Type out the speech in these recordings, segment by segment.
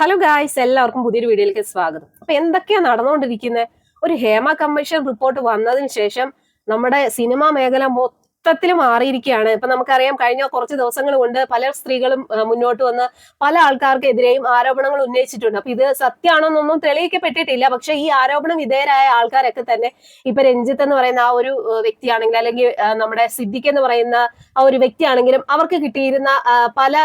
Hello guys എല്ലാവർക്കും പുതിയൊരു വീഡിയോയിലേക്ക് സ്വാഗതം. അപ്പൊ എന്തൊക്കെയാ നടന്നുകൊണ്ടിരിക്കുന്നത് ഒരു ഹേമ കമ്മീഷൻ റിപ്പോർട്ട് വന്നതിന് ശേഷം നമ്മുടെ സിനിമാ മേഖല മൊത്തത്തിൽ മാറിയിരിക്കുകയാണ്. ഇപ്പൊ നമുക്കറിയാം കഴിഞ്ഞ കുറച്ച് ദിവസങ്ങൾ കൊണ്ട് പല സ്ത്രീകളും മുന്നോട്ട് വന്ന് പല ആൾക്കാർക്കെതിരെയും ആരോപണങ്ങൾ ഉന്നയിച്ചിട്ടുണ്ട്. അപ്പൊ ഇത് സത്യമാണെന്നൊന്നും തെളിയിക്കപ്പെട്ടിട്ടില്ല. പക്ഷെ ഈ ആരോപണം വിധേയരായ ആൾക്കാരൊക്കെ തന്നെ ഇപ്പൊ രഞ്ജിത്ത് എന്ന് പറയുന്ന ആ ഒരു വ്യക്തിയാണെങ്കിൽ അല്ലെങ്കിൽ നമ്മുടെ സിദ്ദിഖ് എന്ന് പറയുന്ന ആ ഒരു വ്യക്തിയാണെങ്കിലും അവർക്ക് കിട്ടിയിരുന്ന പല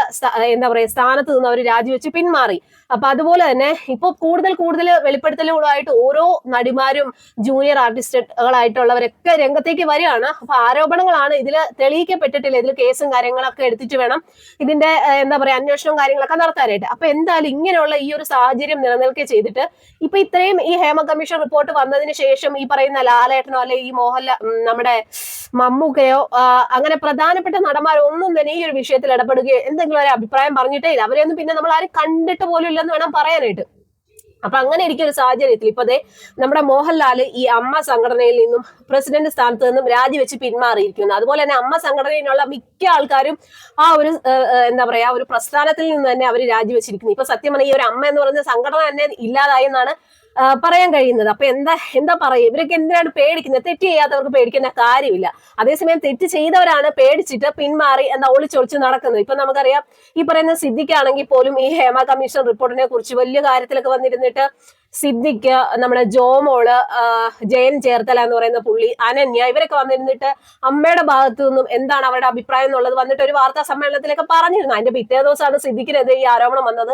എന്താ പറയുക സ്ഥാനത്ത് നിന്ന് അവർ രാജിവെച്ച് പിന്മാറി. അപ്പൊ അതുപോലെ തന്നെ ഇപ്പൊ കൂടുതൽ കൂടുതൽ വെളിപ്പെടുത്തലുകളായിട്ട് ഓരോ നടിമാരും ജൂനിയർ ആർട്ടിസ്റ്റുകളായിട്ടുള്ളവരൊക്കെ രംഗത്തേക്ക് വരികയാണ്. അപ്പൊ ആരോപണങ്ങളാണ് ഇതിൽ തെളിയിക്കപ്പെട്ടിട്ടില്ല. ഇതിൽ കേസും കാര്യങ്ങളൊക്കെ എടുത്തിട്ട് വേണം ഇതിന്റെ എന്താ പറയാ അന്വേഷണവും കാര്യങ്ങളൊക്കെ നടത്താനായിട്ട്. അപ്പൊ എന്തായാലും ഇങ്ങനെയുള്ള ഈ ഒരു സാഹചര്യം നിലനിൽക്കെ ചെയ്തിട്ട് ഇപ്പൊ ഇത്രയും ഈ ഹേമ കമ്മീഷൻ റിപ്പോർട്ട് വന്നതിന് ശേഷം ഈ പറയുന്ന ലാലേട്ടനോ അല്ലെ ഈ മോഹൻലാൽ നമ്മുടെ മമ്മൂക്കയോ അങ്ങനെ പ്രധാനപ്പെട്ട നടന്മാരോ ഒന്നും തന്നെ ഈ ഒരു വിഷയത്തിൽ ഇടപെടുകയോ എന്തെങ്കിലും ഒരു അഭിപ്രായം പറഞ്ഞിട്ടേ ഇല്ല. അവരെയൊന്നും പിന്നെ നമ്മൾ ആരും കണ്ടിട്ട് പോലും ഇല്ലെന്ന് വേണം പറയാനായിട്ട്. അപ്പൊ അങ്ങനെ ഇരിക്കുന്ന ഒരു സാഹചര്യത്തിൽ ഇപ്പൊ അതെ നമ്മുടെ മോഹൻലാൽ ഈ അമ്മ സംഘടനയിൽ നിന്നും പ്രസിഡന്റ് സ്ഥാനത്ത് നിന്നും രാജിവെച്ച് പിന്മാറിയിരിക്കുന്നു. അതുപോലെ തന്നെ അമ്മ സംഘടനയിലുള്ള മിക്ക ആൾക്കാരും ആ ഒരു എന്താ പറയാ ഒരു പ്രസ്ഥാനത്തിൽ നിന്ന് തന്നെ അവർ രാജിവെച്ചിരിക്കുന്നു. ഇപ്പൊ സത്യം പറഞ്ഞാൽ ഈ ഒരു അമ്മ എന്ന് പറഞ്ഞ സംഘടന തന്നെ ഇല്ലാതായി എന്നാണ് ആ, പറയാൻ കഴിയുന്നത്. അപ്പൊ എന്താ എന്താ പറയുക? ഇവരൊക്കെ എന്തിനാണ് പേടിക്കുന്നത്? തെറ്റ് ചെയ്യാത്തവർക്ക് പേടിക്കുന്ന കാര്യമില്ല. അതേസമയം തെറ്റ് ചെയ്തവരാണ് പേടിച്ചിട്ട് പിന്മാറി എന്താ ഒളിച്ചൊളിച്ച് നടക്കുന്നത്. ഇപ്പൊ നമുക്കറിയാം ഈ പറയുന്ന സിദ്ദിഖാണെങ്കിൽ പോലും ഈ ഹേമ കമ്മീഷൻ റിപ്പോർട്ടിനെ കുറിച്ച് വലിയ കാര്യത്തിലൊക്കെ വന്നിരുന്നിട്ട് സിദ്ദിഖ് നമ്മുടെ ജോമോൾ ജയൻ ചേർത്തല എന്ന് പറയുന്ന പുള്ളി അനന്യ ഇവരൊക്കെ വന്നിരുന്നിട്ട് അമ്മയുടെ ഭാഗത്തു നിന്നും എന്താണ് അവരുടെ അഭിപ്രായം എന്നുള്ളത് വന്നിട്ട് ഒരു വാർത്താ സമ്മേളനത്തിലൊക്കെ പറഞ്ഞിരുന്നു. അതിന്റെ പിറ്റേ ദിവസമാണ് സിദ്ദിഖിനെതിരെ ഈ ആരോപണം വന്നത്.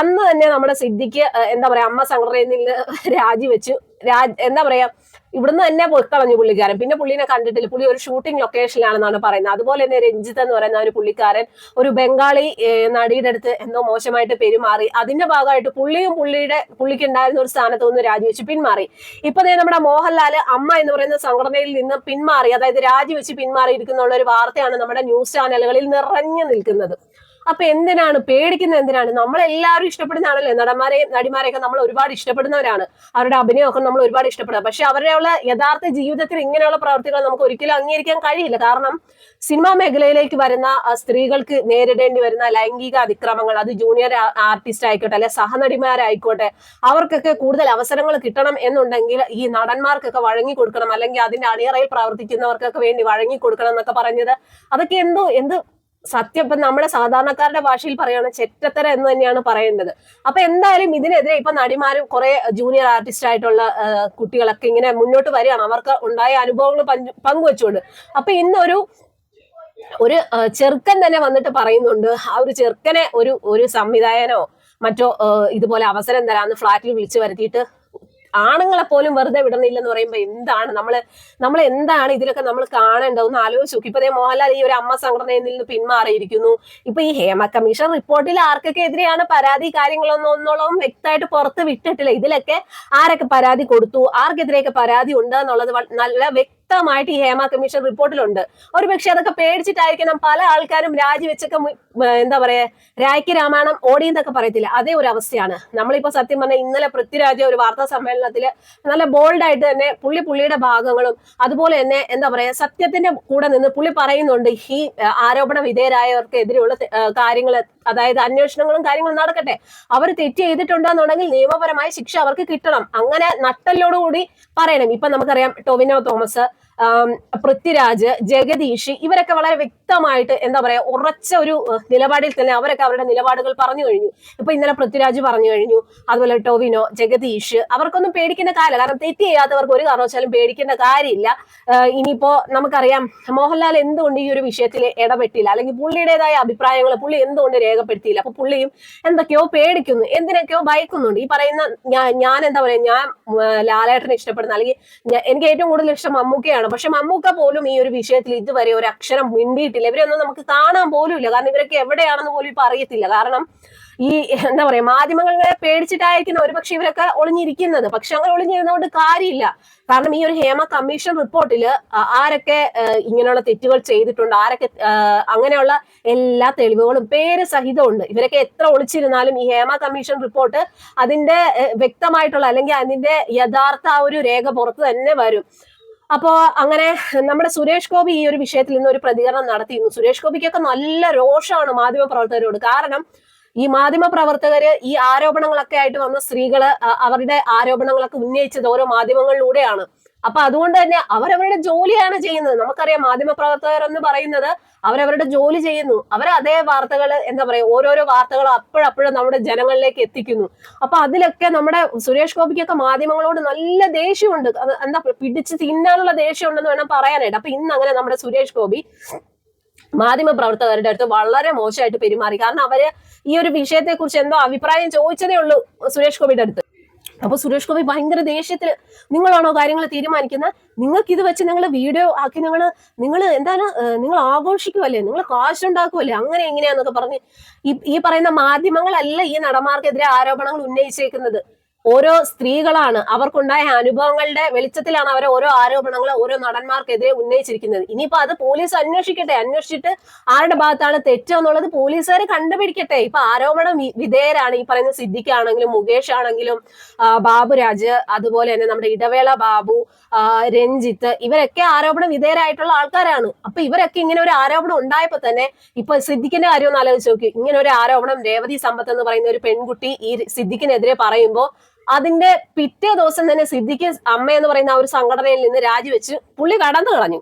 അന്ന് തന്നെ നമ്മുടെ സിദ്ദിഖ് എന്താ പറയാ അമ്മ സംഘടനയിൽ നിന്ന് രാജിവെച്ചു. രാജ് എന്താ പറയാ ഇവിടുന്ന് തന്നെ കളഞ്ഞു പുള്ളിക്കാരൻ. പിന്നെ പുള്ളിനെ കണ്ടിട്ടില്ല. പുള്ളി ഒരു ഷൂട്ടിംഗ് ലൊക്കേഷനിലാണെന്നാണ് പറയുന്നത്. അതുപോലെ തന്നെ രഞ്ജിത്ത് എന്ന് പറയുന്ന ഒരു പുള്ളിക്കാരൻ ഒരു ബംഗാളി നടിയുടെ അടുത്ത് എന്തോ മോശമായിട്ട് പെരുമാറി. അതിന്റെ ഭാഗമായിട്ട് പുള്ളിയും പുള്ളിയുടെ പുള്ളിക്ക് ഉണ്ടായിരുന്ന ഒരു സ്ഥാനത്ത് നിന്ന് രാജിവെച്ച് പിന്മാറി. ഇപ്പൊ നമ്മുടെ മോഹൻലാൽ അമ്മ എന്ന് പറയുന്ന സംഘടനയിൽ നിന്ന് പിന്മാറി. അതായത് രാജിവെച്ച് പിന്മാറിയിരിക്കുന്നുള്ള ഒരു വാർത്തയാണ് നമ്മുടെ ന്യൂസ് ചാനലുകളിൽ നിറഞ്ഞു നിൽക്കുന്നത്. അപ്പൊ എന്തിനാണ്? പേടിക്കുന്നത് എന്തിനാണ്? നമ്മളെല്ലാവരും ഇഷ്ടപ്പെടുന്നതാണല്ലേ? നടന്മാരെയും നടിമാരെയൊക്കെ നമ്മൾ ഒരുപാട് ഇഷ്ടപ്പെടുന്നവരാണ്. അവരുടെ അഭിനയമൊക്കെ നമ്മൾ ഒരുപാട് ഇഷ്ടപ്പെടുക പക്ഷെ അവരുടെയുള്ള യഥാർത്ഥ ജീവിതത്തിൽ ഇങ്ങനെയുള്ള പ്രവർത്തികൾ നമുക്ക് ഒരിക്കലും അംഗീകരിക്കാൻ കഴിയില്ല. കാരണം സിനിമാ മേഖലയിലേക്ക് വരുന്ന സ്ത്രീകൾക്ക് നേരിടേണ്ടി വരുന്ന ലൈംഗിക അതിക്രമങ്ങൾ അത് ജൂനിയർ ആർട്ടിസ്റ്റ് ആയിക്കോട്ടെ അല്ലെ സഹനടിമാരായിക്കോട്ടെ അവർക്കൊക്കെ കൂടുതൽ അവസരങ്ങൾ കിട്ടണം എന്നുണ്ടെങ്കിൽ ഈ നടന്മാർക്കൊക്കെ വഴങ്ങി കൊടുക്കണം. അല്ലെങ്കിൽ അതിന്റെ അണിയറയിൽ പ്രവർത്തിക്കുന്നവർക്കൊക്കെ വേണ്ടി വഴങ്ങി കൊടുക്കണം എന്നൊക്കെ പറഞ്ഞത്. അതൊക്കെ എന്തോ എന്ത് സത്യം ഇപ്പൊ നമ്മുടെ സാധാരണക്കാരുടെ ഭാഷയിൽ പറയുകയാണ് ചെറ്റത്തര എന്ന് തന്നെയാണ് പറയേണ്ടത്. അപ്പൊ എന്തായാലും ഇതിനെതിരെ ഇപ്പൊ നടിമാരും കുറെ ജൂനിയർ ആർട്ടിസ്റ്റ് ആയിട്ടുള്ള കുട്ടികളൊക്കെ ഇങ്ങനെ മുന്നോട്ട് വരികയാണ്. അവർക്ക് ഉണ്ടായ അനുഭവങ്ങൾ പങ്കുവച്ചുകൊണ്ട്. അപ്പൊ ഇന്നൊരു ഒരു ചെറുക്കൻ തന്നെ വന്നിട്ട് പറയുന്നുണ്ട് ആ ഒരു ചെറുക്കനെ ഒരു ഒരു സംവിധായകനോ മറ്റോ ഇതുപോലെ അവസരം തരാന്ന് ഫ്ലാറ്റിൽ വിളിച്ചു വരുത്തിയിട്ട് ആണുങ്ങളെ പോലും വെറുതെ വിടുന്നില്ലെന്ന് പറയുമ്പോൾ എന്താണ്? നമ്മൾ നമ്മൾ എന്താണ് ഇതിലൊക്കെ നമ്മൾ കാണേണ്ടത്? ഒന്ന് ആലോചിച്ചു ഇപ്പൊ മോഹൻലാൽ ഈ ഒരു അമ്മ സംഘടനയിൽ നിന്ന് പിന്മാറിയിരിക്കുന്നു. ഇപ്പൊ ഈ ഹേമ കമ്മീഷൻ റിപ്പോർട്ടിൽ ആർക്കൊക്കെ എതിരെയാണ് പരാതി കാര്യങ്ങളൊന്നും ഒന്നോളം വ്യക്തമായിട്ട് പുറത്ത് വിട്ടിട്ടില്ല. ഇതിലൊക്കെ ആരൊക്കെ പരാതി കൊടുത്തു? ആർക്കെതിരെയൊക്കെ പരാതി ഉണ്ട് എന്നുള്ളത് നല്ല നല്ല വ്യക്തമായിട്ട് ഈ ഹേമ കമ്മീഷൻ റിപ്പോർട്ടിലുണ്ട്. ഒരു പക്ഷെ അതൊക്കെ പേടിച്ചിട്ടായിരിക്കണം പല ആൾക്കാരും രാജിവെച്ചൊക്കെ എന്താ പറയാ രായ്ക്ക് രാമായണം ഓടി എന്നൊക്കെ പറയത്തില്ല. അതേ ഒരു അവസ്ഥയാണ്. നമ്മളിപ്പോ സത്യം പറഞ്ഞാൽ ഇന്നലെ പൃഥ്വിരാജ ഒരു വാർത്താ സമ്മേളനത്തിൽ നല്ല ബോൾഡായിട്ട് തന്നെ പുള്ളി പുള്ളിയുടെ ഭാഗങ്ങളും അതുപോലെ തന്നെ എന്താ പറയാ സത്യത്തിന്റെ കൂടെ നിന്ന് പുള്ളി പറയുന്നുണ്ട് ഈ ആരോപണ വിധേയരായവർക്ക് എതിരെയുള്ള കാര്യങ്ങൾ അതായത് അന്വേഷണങ്ങളും കാര്യങ്ങളും നടക്കട്ടെ. അവർ തെറ്റ് ചെയ്തിട്ടുണ്ടെന്നുണ്ടെങ്കിൽ നിയമപരമായ ശിക്ഷ അവർക്ക് കിട്ടണം. അങ്ങനെ നട്ടലോടുകൂടി പറയണം. ഇപ്പൊ നമുക്കറിയാം ടൊവിനോ തോമസ് പൃഥ്വിരാജ് ജഗദീഷ് ഇവരൊക്കെ വളരെ വ്യക്തമായിട്ട് എന്താ പറയാ ഉറച്ച ഒരു നിലപാടിൽ തന്നെ അവരൊക്കെ അവരുടെ നിലപാടുകൾ പറഞ്ഞു കഴിഞ്ഞു. ഇപ്പൊ ഇന്നലെ പൃഥ്വിരാജ് പറഞ്ഞു കഴിഞ്ഞു. അതുപോലെ ടോവിനോ ജഗദീഷ് അവർക്കൊന്നും പേടിക്കേണ്ട കാര്യമില്ല. കാരണം തെറ്റ് ചെയ്യാത്തവർക്ക് ഒരു കാരണവശാലും പേടിക്കേണ്ട കാര്യമില്ല. ഇനിയിപ്പോ നമുക്കറിയാം മോഹൻലാൽ എന്തുകൊണ്ട് ഈ ഒരു വിഷയത്തിൽ ഇടപെട്ടില്ല? അല്ലെങ്കിൽ പുള്ളിയുടേതായ അഭിപ്രായങ്ങൾ പുള്ളി എന്തുകൊണ്ട് രേഖപ്പെടുത്തിയില്ല? അപ്പൊ പുള്ളിയും എന്തൊക്കെയോ പേടിക്കുന്നു. എന്തിനൊക്കെയോ ഭയക്കുന്നുണ്ട്. ഈ പറയുന്ന ഞാൻ എന്താ പറയാ ഞാൻ ലാലേട്ടനെ ഇഷ്ടപ്പെടുന്ന അല്ലെങ്കിൽ എനിക്ക് ഏറ്റവും കൂടുതൽ ഇഷ്ടം മമ്മൂക്കയാണ്. പക്ഷെ മമ്മൂക്ക പോലും ഈ ഒരു വിഷയത്തിൽ ഇതുവരെ ഒരു അക്ഷരം മിണ്ടിയിട്ടില്ല. ഇവരൊന്നും നമുക്ക് കാണാൻ പോലും ഇല്ല. കാരണം ഇവരൊക്കെ എവിടെയാണെന്ന് പോലും ഇപ്പൊ അറിയത്തില്ല. കാരണം ഈ എന്താ പറയാ മാധ്യമങ്ങളെ പേടിച്ചിട്ടായിരിക്കണം ഒരുപക്ഷെ ഇവരൊക്കെ ഒളിഞ്ഞിരിക്കുന്നത്. പക്ഷെ അങ്ങനെ ഒളിഞ്ഞിരുന്നതുകൊണ്ട് കാര്യമില്ല. കാരണം ഈ ഒരു ഹേമ കമ്മീഷൻ റിപ്പോർട്ടിൽ ആരൊക്കെ ഇങ്ങനെയുള്ള തെറ്റുകൾ ചെയ്തിട്ടുണ്ട് ആരൊക്കെ അങ്ങനെയുള്ള എല്ലാ തെളിവുകളും പേര് സഹിതമുണ്ട്. ഇവരൊക്കെ എത്ര ഒളിച്ചിരുന്നാലും ഈ ഹേമ കമ്മീഷൻ റിപ്പോർട്ട് അതിന്റെ വ്യക്തമായിട്ടുള്ള അല്ലെങ്കിൽ അതിന്റെ യഥാർത്ഥ ആ ഒരു രേഖ പുറത്ത് തന്നെ വരും. അപ്പോ അങ്ങനെ നമ്മുടെ സുരേഷ് ഗോപി ഈ ഒരു വിഷയത്തിൽ നിന്ന് ഒരു പ്രതികരണം നടത്തിയിരുന്നു. സുരേഷ് ഗോപിക്കൊക്കെ നല്ല രോഷമാണ് മാധ്യമ പ്രവർത്തകരോട് കാരണം ഈ മാധ്യമ പ്രവർത്തകര് ഈ ആരോപണങ്ങളൊക്കെ ആയിട്ട് വന്ന സ്ത്രീകൾ അവരുടെ ആരോപണങ്ങളൊക്കെ ഉന്നയിച്ചത് ഓരോ മാധ്യമങ്ങളിലൂടെയാണ്. അപ്പൊ അതുകൊണ്ട് തന്നെ അവരവരുടെ ജോലിയാണ് ചെയ്യുന്നത്. നമുക്കറിയാം മാധ്യമ പ്രവർത്തകർ എന്ന് പറയുന്നത് അവരവരുടെ ജോലി ചെയ്യുന്നു. അവർ അതേ വാർത്തകൾ എന്താ പറയുക ഓരോരോ വാർത്തകൾ അപ്പോഴപ്പോഴും നമ്മുടെ ജനങ്ങളിലേക്ക് എത്തിക്കുന്നു. അപ്പൊ അതിലൊക്കെ നമ്മുടെ സുരേഷ് ഗോപിക്കൊക്കെ മാധ്യമങ്ങളോട് നല്ല ദേഷ്യമുണ്ട്. എന്താ പിടിച്ച് തിന്നാനുള്ള ദേഷ്യമുണ്ടെന്ന് വേണം പറയാനായിട്ട്. അപ്പൊ ഇന്ന് അങ്ങനെ നമ്മുടെ സുരേഷ് ഗോപി മാധ്യമ പ്രവർത്തകരുടെ അടുത്ത് വളരെ മോശമായിട്ട് പെരുമാറി. കാരണം അവർ ഈ ഒരു വിഷയത്തെ കുറിച്ച് എന്തോ അഭിപ്രായം ചോദിച്ചതേ ഉള്ളൂ സുരേഷ് ഗോപിയുടെ അടുത്ത്. അപ്പൊ സുരേഷ് ഗോപി ഭയങ്കര ദേഷ്യത്തിൽ നിങ്ങളാണോ കാര്യങ്ങൾ തീരുമാനിക്കുന്നത് നിങ്ങൾക്ക് ഇത് വെച്ച് നിങ്ങൾ വീഡിയോ ആക്കി നിങ്ങൾ നിങ്ങൾ എന്താണ് നിങ്ങൾ ആഘോഷിക്കുമല്ലേ നിങ്ങൾ കാശുണ്ടാക്കുമല്ലേ അങ്ങനെ എങ്ങനെയാന്നൊക്കെ പറഞ്ഞ് ഈ ഈ പറയുന്ന മാധ്യമങ്ങളല്ല ഈ നടന്മാർക്കെതിരെ ആരോപണങ്ങൾ ഉന്നയിച്ചേക്കുന്നത്. ഓരോ സ്ത്രീകളാണ് അവർക്കുണ്ടായ അനുഭവങ്ങളുടെ വെളിച്ചത്തിലാണ് അവർ ഓരോ ആരോപണങ്ങൾ ഓരോ നടന്മാർക്കെതിരെ ഉന്നയിച്ചിരിക്കുന്നത്. ഇനിയിപ്പോ അത് പോലീസ് അന്വേഷിക്കട്ടെ അന്വേഷിച്ചിട്ട് ആരുടെ ഭാഗത്താണ് തെറ്റെന്നുള്ളത് പോലീസുകാർ കണ്ടുപിടിക്കട്ടെ. ഇപ്പൊ ആരോപണം വിധേയരാണ്. ഈ പറയുന്ന സിദ്ദിഖാണെങ്കിലും മുകേഷ് ആണെങ്കിലും ബാബുരാജ് അതുപോലെ തന്നെ നമ്മുടെ ഇടവേള ബാബു രഞ്ജിത്ത് ഇവരൊക്കെ ആരോപണം വിധേയരായിട്ടുള്ള ആൾക്കാരാണ്. അപ്പൊ ഇവരൊക്കെ ഇങ്ങനെ ഒരു ആരോപണം ഉണ്ടായപ്പോ തന്നെ ഇപ്പൊ സിദ്ദിഖിന്റെ കാര്യം ഒന്ന് ആലോചിച്ച് നോക്കി. ഇങ്ങനെ ഒരു ആരോപണം രേവതി സമ്പത്ത് എന്ന് പറയുന്ന ഒരു പെൺകുട്ടി ഈ സിദ്ദിഖിനെതിരെ പറയുമ്പോൾ അതിന്റെ പിറ്റേ ദിവസം തന്നെ സിദ്ദിഖ് അമ്മ എന്ന് പറയുന്ന ആ ഒരു സംഘടനയിൽ നിന്ന് രാജിവെച്ച് പുള്ളി കടന്നു കളഞ്ഞു.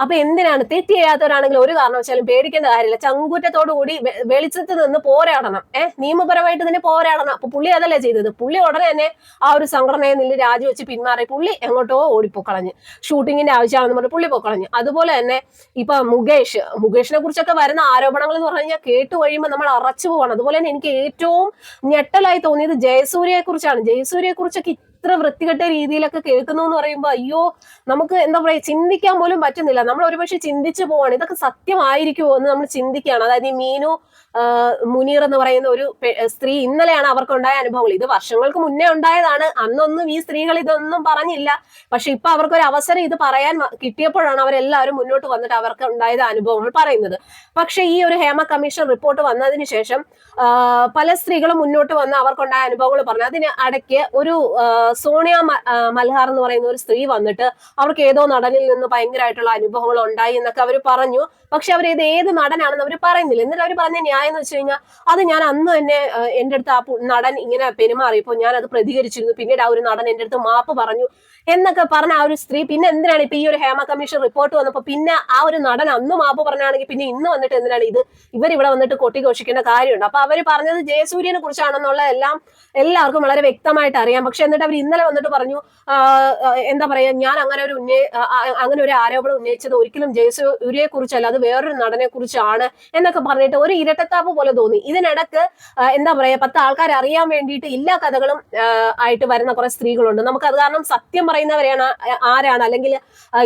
അപ്പൊ എന്തിനാണ്? തെറ്റ് ചെയ്യാത്തവരാണെങ്കിൽ ഒരു കാരണവശാലും പേടിക്കേണ്ട കാര്യമില്ല. ചങ്കൂറ്റത്തോടു കൂടി വെ- വെളിച്ചത്ത് നിന്ന് പോരാടണം. ഏഹ് നിയമപരമായിട്ട് തന്നെ പോരാടണം. അപ്പൊ പുള്ളി അതല്ലേ ചെയ്തത്? പുള്ളി ഉടനെ തന്നെ ആ ഒരു സംഘടനയിൽ നിന്ന് രാജിവെച്ച് പിന്മാറി പുള്ളി എങ്ങോട്ടോ ഓടിപ്പോക്കളഞ്ഞ്. ഷൂട്ടിങ്ങിന്റെ ആവശ്യമാണെന്ന് പറഞ്ഞ് പുള്ളി പൊക്കളഞ്ഞു. അതുപോലെ തന്നെ ഇപ്പൊ മുകേഷ് മുകേഷിനെ കുറിച്ചൊക്കെ വരുന്ന ആരോപണങ്ങൾ എന്ന് പറഞ്ഞു കഴിഞ്ഞാൽ കേട്ട് കഴിയുമ്പോൾ നമ്മൾ അറച്ചു പോവാണ്. അതുപോലെ തന്നെ എനിക്ക് ഏറ്റവും ഞെട്ടലായി തോന്നിയത് ജയസൂര്യയെ കുറിച്ചാണ്. ജയസൂര്യയെ കുറിച്ചൊക്കെ ഇത്ര വൃത്തികെട്ട രീതിയിലൊക്കെ കേൾക്കുന്നു എന്ന് പറയുമ്പോൾ അയ്യോ നമുക്ക് എന്താ പറയാ ചിന്തിക്കാൻ പോലും പറ്റുന്നില്ല. നമ്മൾ ഒരുപക്ഷെ ചിന്തിച്ചു പോവാണ്. ഇതൊക്കെ സത്യമായിരിക്കുമോ എന്ന് നമ്മൾ ചിന്തിക്കുകയാണ്. അതായത് ഈ മീനു മുനീർ എന്ന് പറയുന്ന ഒരു സ്ത്രീ ഇന്നലെയാണ് അവർക്കുണ്ടായ അനുഭവങ്ങൾ. ഇത് വർഷങ്ങൾക്ക് മുന്നേ ഉണ്ടായതാണ്. അന്നൊന്നും ഈ സ്ത്രീകൾ ഇതൊന്നും പറഞ്ഞില്ല. പക്ഷെ ഇപ്പൊ അവർക്കൊരു അവസരം ഇത് പറയാൻ കിട്ടിയപ്പോഴാണ് അവരെല്ലാവരും മുന്നോട്ട് വന്നിട്ട് അവർക്ക് ഉണ്ടായത് അനുഭവങ്ങൾ പറയുന്നത്. പക്ഷെ ഈ ഒരു ഹേമ കമ്മീഷൻ റിപ്പോർട്ട് വന്നതിന് ശേഷം പല സ്ത്രീകളും മുന്നോട്ട് വന്ന് അവർക്കുണ്ടായ അനുഭവങ്ങൾ പറഞ്ഞു. അതിന് ഇടയ്ക്ക് ഒരു സോണിയ മൽഹാർ എന്ന് പറയുന്ന ഒരു സ്ത്രീ വന്നിട്ട് അവർക്ക് ഏതോ നടനിൽ നിന്ന് ഭയങ്കരമായിട്ടുള്ള അനുഭവങ്ങൾ ഉണ്ടായി എന്നൊക്കെ അവർ പറഞ്ഞു. പക്ഷെ അവർ ഇത് ഏത് നടനാണെന്ന് അവർ പറയുന്നില്ല. എന്നിട്ട് അവർ പറഞ്ഞ ന്യായം എന്ന് വെച്ച് കഴിഞ്ഞാൽ അത് ഞാൻ അന്ന് തന്നെ എന്റെ അടുത്ത് ആ നടൻ ഇങ്ങനെ പെരുമാറിയപ്പോൾ ഞാൻ അത് പ്രതികരിച്ചിരുന്നു. പിന്നീട് ആ ഒരു നടൻ എന്റെ അടുത്ത് മാപ്പ് പറഞ്ഞു എന്നൊക്കെ പറഞ്ഞ ആ ഒരു സ്ത്രീ പിന്നെ എന്തിനാണ് ഇപ്പൊ ഈ ഒരു ഹേമ കമ്മീഷൻ റിപ്പോർട്ട് വന്നപ്പോ പിന്നെ ആ ഒരു നടൻ അന്ന് മാപ്പ് പറഞ്ഞാണെങ്കിൽ പിന്നെ ഇന്ന് വന്നിട്ട് എന്തിനാണ് ഇത്? ഇവർ ഇവിടെ വന്നിട്ട് കൊട്ടിഘോഷിക്കേണ്ട കാര്യമുണ്ട്. അപ്പൊ അവർ പറഞ്ഞത് ജയസൂര്യനെ കുറിച്ചാണെന്നുള്ള എല്ലാം എല്ലാവർക്കും വളരെ വ്യക്തമായിട്ട് അറിയാം. പക്ഷെ എന്നിട്ട് അവർ ഇന്നലെ വന്നിട്ട് പറഞ്ഞു എന്താ പറയാ ഞാൻ അങ്ങനെ ഒരു ഉന്നയി അങ്ങനെ ഒരു ആരോപണം ഉന്നയിച്ചത് ഒരിക്കലും ജയസൂര്യയെ കുറിച്ചല്ല അത് വേറൊരു നടനെ കുറിച്ചാണ് എന്നൊക്കെ പറഞ്ഞിട്ട് ഒരു ഇരട്ടത്താപ്പ് പോലെ തോന്നി. ഇതിനിടക്ക് എന്താ പറയാ പത്ത് ആൾക്കാർ അറിയാൻ വേണ്ടിയിട്ട് എല്ലാ കഥകളും ആയിട്ട് വരുന്ന കുറെ സ്ത്രീകളുണ്ട്. നമുക്ക് അത് കാരണം സത്യം പറയുന്നവരെയാണ് ആരാണ്? അല്ലെങ്കിൽ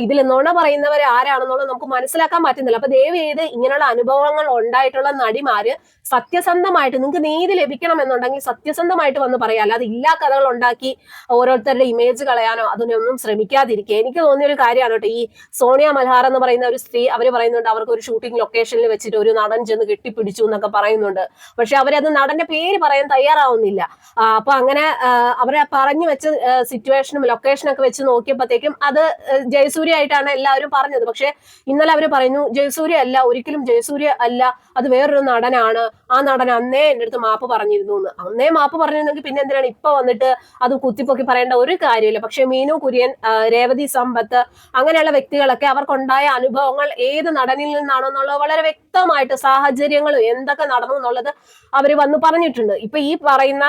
ഇതിൽ നുണ പറയുന്നവർ ആരാണെന്നുള്ളത് നമുക്ക് മനസ്സിലാക്കാൻ പറ്റുന്നില്ല. അപ്പൊ ദയവ് ചെയ്ത് ഇങ്ങനെയുള്ള അനുഭവങ്ങൾ ഉണ്ടായിട്ടുള്ള നടിമാര് സത്യസന്ധമായിട്ട് നിങ്ങൾക്ക് നീതി ലഭിക്കണം എന്നുണ്ടെങ്കിൽ സത്യസന്ധമായിട്ട് വന്ന് പറയാം. അല്ലാതെ ഇല്ലാ കഥകൾ ഉണ്ടാക്കി ഓരോരുത്തരുടെ ഇമേജ് കളയാനോ അതിനൊന്നും ശ്രമിക്കാതിരിക്കുക. എനിക്ക് തോന്നിയ ഒരു കാര്യമാണ് കേട്ടോ. ഈ സോണിയ മൽഹാർ എന്ന് പറയുന്ന ഒരു സ്ത്രീ അവർ പറയുന്നുണ്ട് അവർക്ക് ഒരു ഷൂട്ടിംഗ് ലൊക്കേഷനിൽ വെച്ചിട്ട് ഒരു നടൻ ചെന്ന് കെട്ടിപ്പിടിച്ചു എന്നൊക്കെ പറയുന്നുണ്ട്. പക്ഷെ അവരത് നടന്റെ പേര് പറയാൻ തയ്യാറാവുന്നില്ല. അപ്പൊ അങ്ങനെ അവരെ പറഞ്ഞു വെച്ച സിറ്റുവേഷനും ലൊക്കേഷനും ഒക്കെ വെച്ച് നോക്കിയപ്പോഴത്തേക്കും അത് ജയസൂര്യ ആയിട്ടാണ് എല്ലാവരും പറഞ്ഞത്. പക്ഷെ ഇന്നലെ അവർ പറയുന്നു ജയസൂര്യ അല്ല ഒരിക്കലും ജയസൂര്യ അല്ല അത് വേറൊരു നടനാണ്. ആ നടൻ അന്നേ എന്റെ അടുത്ത് മാപ്പ് പറഞ്ഞിരുന്നു എന്ന് അന്നേ മാപ്പ് പറഞ്ഞിരുന്നെങ്കിൽ പിന്നെ എന്തിനാണ് ഇപ്പൊ വന്നിട്ട് അത് കുത്തിപ്പൊക്കി പറയേണ്ട ഒരു കാര്യമില്ല. പക്ഷെ മീനു കുര്യൻ രേവതി സമ്പത്ത് അങ്ങനെയുള്ള വ്യക്തികളൊക്കെ അവർക്കുണ്ടായ അനുഭവങ്ങൾ ഏത് നടനിൽ നിന്നാണോ എന്നുള്ളത് വളരെ വ്യക്തമായിട്ട് സാഹചര്യങ്ങളും എന്തൊക്കെ നടന്നു എന്നുള്ളത് അവർ വന്ന് പറഞ്ഞിട്ടുണ്ട്. ഇപ്പൊ ഈ പറയുന്ന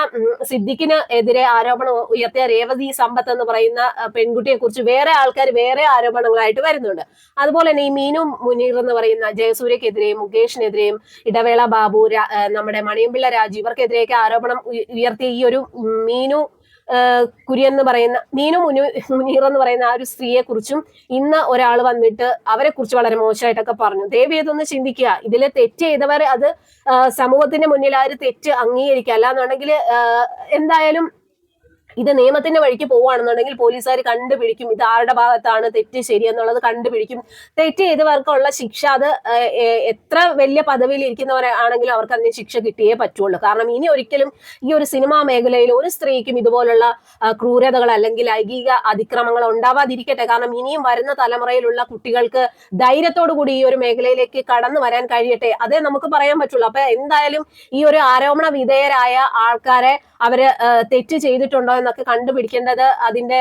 സിദ്ദിഖിന് എതിരെ ആരോപണം ഉയർത്തിയ രേവതി സമ്പത്ത് എന്ന് പറയുന്ന പെൺകുട്ടിയെ കുറിച്ച് വേറെ ആൾക്കാർ വേറെ ആരോപണങ്ങളായിട്ട് വരുന്നുണ്ട്. അതുപോലെ തന്നെ ഈ മീനു മുനീർ എന്ന് പറയുന്ന ജയസൂര്യക്കെതിരെയും മുകേഷിനെതിരെയും ഇടവേള ബാബു നമ്മുടെ മണിയമ്പിള്ള രാജു ഇവർക്കെതിരെയൊക്കെ ആരോപണം ഉയർത്തിയ ഈ ഒരു മീനു കുര്യൻ എന്ന് പറയുന്ന മീനു മുനു മുനീർ എന്ന് പറയുന്ന ആ ഒരു സ്ത്രീയെ കുറിച്ചും ഇന്ന് ഒരാൾ വന്നിട്ട് അവരെ കുറിച്ച് വളരെ മോശമായിട്ടൊക്കെ പറഞ്ഞു. ദേവി ഇതൊന്ന് ചിന്തിക്കുക. ഇതിലെ തെറ്റ് ചെയ്തവർ അത് സമൂഹത്തിന്റെ മുന്നിൽ ആ ഒരു തെറ്റ് അംഗീകരിക്കുക. അല്ലാന്നുണ്ടെങ്കിൽ എന്തായാലും ഇത് നിയമത്തിന്റെ വഴിക്ക് പോവുകയാണെന്നുണ്ടെങ്കിൽ പോലീസുകാർ കണ്ടുപിടിക്കും. ഇത് ആരുടെ ഭാഗത്താണ് തെറ്റ് ശരി എന്നുള്ളത് കണ്ടുപിടിക്കും. തെറ്റ് ചെയ്തവർക്കുള്ള ശിക്ഷ അത് എത്ര വലിയ പദവിയിൽ ഇരിക്കുന്നവരാണെങ്കിലും അവർക്ക് അതിന് ശിക്ഷ കിട്ടിയേ പറ്റുള്ളൂ. കാരണം ഇനി ഒരിക്കലും ഈ ഒരു സിനിമാ മേഖലയിൽ ഒരു സ്ത്രീക്കും ഇതുപോലുള്ള ക്രൂരതകൾ അല്ലെങ്കിൽ ലൈംഗിക അതിക്രമങ്ങൾ ഉണ്ടാവാതിരിക്കട്ടെ. കാരണം ഇനിയും വരുന്ന തലമുറയിലുള്ള കുട്ടികൾക്ക് ധൈര്യത്തോടു കൂടി ഈ ഒരു മേഖലയിലേക്ക് കടന്നു വരാൻ കഴിയട്ടെ. അതേ നമുക്ക് പറയാൻ പറ്റുള്ളൂ. അപ്പൊ എന്തായാലും ഈ ഒരു ആരോപണ വിധേയരായ ആൾക്കാരെ അവർ തെറ്റ് ചെയ്തിട്ടുണ്ടോ എന്നൊക്കെ കണ്ടുപിടിക്കേണ്ടത് അതിന്റെ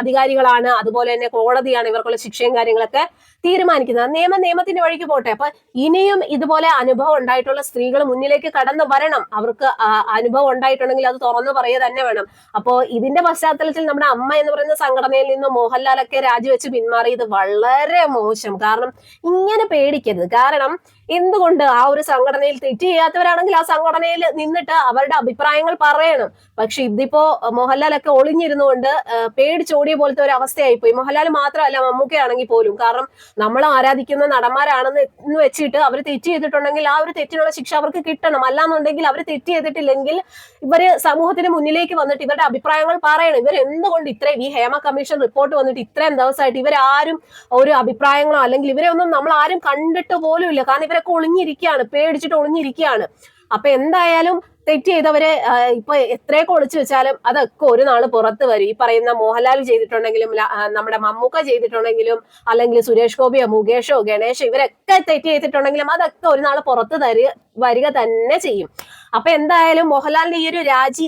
അധികാരികളാണ്. അതുപോലെ തന്നെ കോടതിയാണ് ഇവർക്കുള്ള ശിക്ഷയും കാര്യങ്ങളൊക്കെ തീരുമാനിക്കുന്നത്. നിയമം നിയമത്തിന്റെ വഴിക്ക് പോട്ടെ. അപ്പൊ ഇനിയും ഇതുപോലെ അനുഭവം ഉണ്ടായിട്ടുള്ള സ്ത്രീകൾ മുന്നിലേക്ക് കടന്നു വരണം. അവർക്ക് അനുഭവം ഉണ്ടായിട്ടുണ്ടെങ്കിൽ അത് തുറന്നു പറയുക തന്നെ വേണം. അപ്പോ ഇതിന്റെ പശ്ചാത്തലത്തിൽ നമ്മുടെ അമ്മ എന്ന് പറയുന്ന സംഘടനയിൽ നിന്ന് മോഹൻലാലൊക്കെ രാജിവെച്ച് പിന്മാറിയത് വളരെ മോശം. കാരണം ഇങ്ങനെ പേടിക്കരുത്. കാരണം എന്തുകൊണ്ട് ആ ഒരു സംഘടനയിൽ തെറ്റ് ചെയ്യാത്തവരാണെങ്കിൽ ആ സംഘടനയിൽ നിന്നിട്ട് അവരുടെ അഭിപ്രായങ്ങൾ പറയണം. പക്ഷെ ഇതിപ്പോ മോഹൻലാലൊക്കെ ഒളിഞ്ഞിരുന്നുകൊണ്ട് കൊണ്ട് പേടിച്ചോടിയ പോലത്തെ ഒരു അവസ്ഥയായിപ്പോയി. മോഹൻലാൽ മാത്രമല്ല മമ്മൂക്കയാണെങ്കിൽ പോലും. കാരണം നമ്മൾ ആരാധിക്കുന്ന നടന്മാരാണെന്ന് എന്ന് വെച്ചിട്ട് അവർ തെറ്റ് ചെയ്തിട്ടുണ്ടെങ്കിൽ ആ ഒരു തെറ്റിനുള്ള ശിക്ഷ അവർക്ക് കിട്ടണം. അല്ലാന്നുണ്ടെങ്കിൽ അവർ തെറ്റ് ചെയ്തിട്ടില്ലെങ്കിൽ ഇവർ സമൂഹത്തിന് മുന്നിലേക്ക് വന്നിട്ട് ഇവരുടെ അഭിപ്രായങ്ങൾ പറയണം. ഇവർ എന്തുകൊണ്ട് ഇത്രയും ഈ ഹേമ കമ്മീഷൻ റിപ്പോർട്ട് വന്നിട്ട് ഇത്രയും ദിവസമായിട്ട് ഇവരാരും ഒരു അഭിപ്രായങ്ങളോ അല്ലെങ്കിൽ ഇവരെ ഒന്നും നമ്മൾ ആരും കണ്ടിട്ട് പോലും ഇല്ല. കാരണം ഇവരൊക്കെ ഒളിഞ്ഞിരിക്കുകയാണ് പേടിച്ചിട്ട് ഒളിഞ്ഞിരിക്കുകയാണ് അപ്പൊ എന്തായാലും തെറ്റ് ചെയ്തവരെ ഇപ്പൊ എത്രയൊക്കെ ഒളിച്ചു വെച്ചാലും അതൊക്കെ ഒരു നാൾ പുറത്ത് വരും. ഈ പറയുന്ന മോഹൻലാൽ ചെയ്തിട്ടുണ്ടെങ്കിലും നമ്മുടെ മമ്മൂക്ക ചെയ്തിട്ടുണ്ടെങ്കിലും അല്ലെങ്കിൽ സുരേഷ് ഗോപിയോ മുകേഷോ ഗണേഷോ ഇവരൊക്കെ തെറ്റ് ചെയ്തിട്ടുണ്ടെങ്കിലും അതൊക്കെ ഒരു നാൾ പുറത്ത് തരിക വരിക തന്നെ ചെയ്യും. അപ്പൊ എന്തായാലും മോഹൻലാലിന്റെ ഈ ഒരു രാജി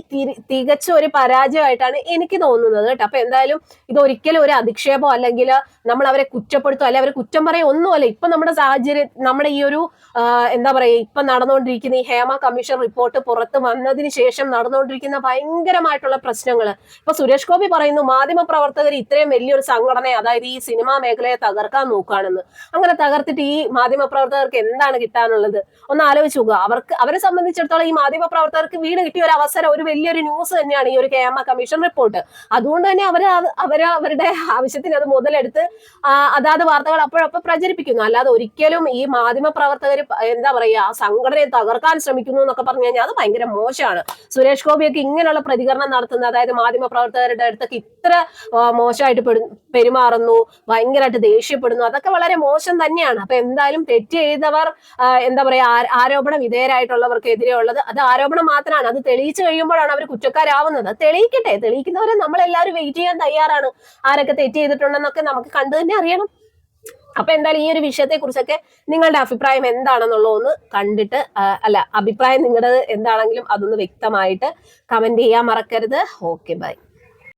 തികച്ച ഒരു പരാജയമായിട്ടാണ് എനിക്ക് തോന്നുന്നത് കേട്ടോ. അപ്പൊ എന്തായാലും ഇത് ഒരിക്കലും ഒരു അധിക്ഷേപം അല്ലെങ്കിൽ നമ്മൾ അവരെ കുറ്റപ്പെടുത്തോ അല്ലെ അവരെ കുറ്റം പറയോ ഒന്നുമല്ല. ഇപ്പൊ നമ്മുടെ സാഹചര്യം നമ്മുടെ ഈ ഒരു എന്താ പറയാ ഇപ്പൊ നടന്നുകൊണ്ടിരിക്കുന്ന ഈ ഹേമ കമ്മീഷൻ റിപ്പോർട്ട് പുറത്ത് വന്നതിന് ശേഷം നടന്നുകൊണ്ടിരിക്കുന്ന ഭയങ്കരമായിട്ടുള്ള പ്രശ്നങ്ങൾ ഇപ്പൊ സുരേഷ് ഗോപി പറയുന്നു മാധ്യമ പ്രവർത്തകർ ഇത്രയും വലിയൊരു സംഘടനയെ അതായത് ഈ സിനിമാ മേഖലയെ തകർക്കാൻ നോക്കുകയാണെന്ന്. അങ്ങനെ തകർത്തിട്ട് ഈ മാധ്യമ പ്രവർത്തകർക്ക് എന്താണ് കിട്ടാനുള്ളത്? ഒന്ന് ആലോചിച്ച് നോക്കുക അവർക്ക് അവരെ സംബന്ധിച്ചിടത്തോളം ഈ മാധ്യമ പ്രവർത്തകർക്ക് വീണ് കിട്ടിയ ഒരു അവസരം ഒരു വലിയൊരു ന്യൂസ് തന്നെയാണ് ഈ ഒരു ഹേമ കമ്മീഷൻ റിപ്പോർട്ട് അതുകൊണ്ട് തന്നെ അവർ അവർ അവരുടെ ആവശ്യത്തിന് അത് മുതലെടുത്ത് അതാത് വാർത്തകൾ അപ്പോഴപ്പോൾ പ്രചരിപ്പിക്കുന്നു. അല്ലാതെ ഒരിക്കലും ഈ മാധ്യമ പ്രവർത്തകർ എന്താ പറയാ സംഘടനയെ തകർക്കാൻ ശ്രമിക്കുന്നു എന്നൊക്കെ പറഞ്ഞു കഴിഞ്ഞാൽ അത് ഭയങ്കര മോശമാണ്. സുരേഷ് ഗോപിയൊക്കെ ഇങ്ങനെയുള്ള പ്രതികരണം നടത്തുന്നത് അതായത് മാധ്യമ പ്രവർത്തകരുടെ അടുത്തൊക്കെ ഇത്ര മോശമായിട്ട് പെരുമാറുന്നു ഭയങ്കരമായിട്ട് ദേഷ്യപ്പെടുന്നു അതൊക്കെ വളരെ മോശം തന്നെയാണ്. അപ്പൊ എന്തായാലും തെറ്റ് ചെയ്തവർ എന്താ പറയാ ആ- ആരോപണ വിധേയരായിട്ടുള്ളവർക്കെതിരെ ഉള്ളത് അത് ആരോപണം മാത്രമാണ്. അത് തെളിയിച്ചു കഴിയുമ്പോഴാണ് അവർ കുറ്റക്കാരാവുന്നത്. തെളിയിക്കട്ടെ. തെളിയിക്കുന്നവരെ നമ്മളെല്ലാവരും വെയിറ്റ് ചെയ്യാൻ തയ്യാറാണ്. ആരൊക്കെ തെറ്റ് ചെയ്തിട്ടുണ്ടെന്നൊക്കെ നമുക്ക് കണ്ടു തന്നെ അറിയണം. അപ്പൊ എന്തായാലും ഈ ഒരു വിഷയത്തെ കുറിച്ചൊക്കെ നിങ്ങളുടെ അഭിപ്രായം എന്താണെന്നുള്ളതൊന്ന് കണ്ടിട്ട് അല്ല അഭിപ്രായം നിങ്ങളുടെ എന്താണെങ്കിലും അതൊന്ന് വ്യക്തമായിട്ട് കമന്റ് ചെയ്യാൻ മറക്കരുത്. Okay bye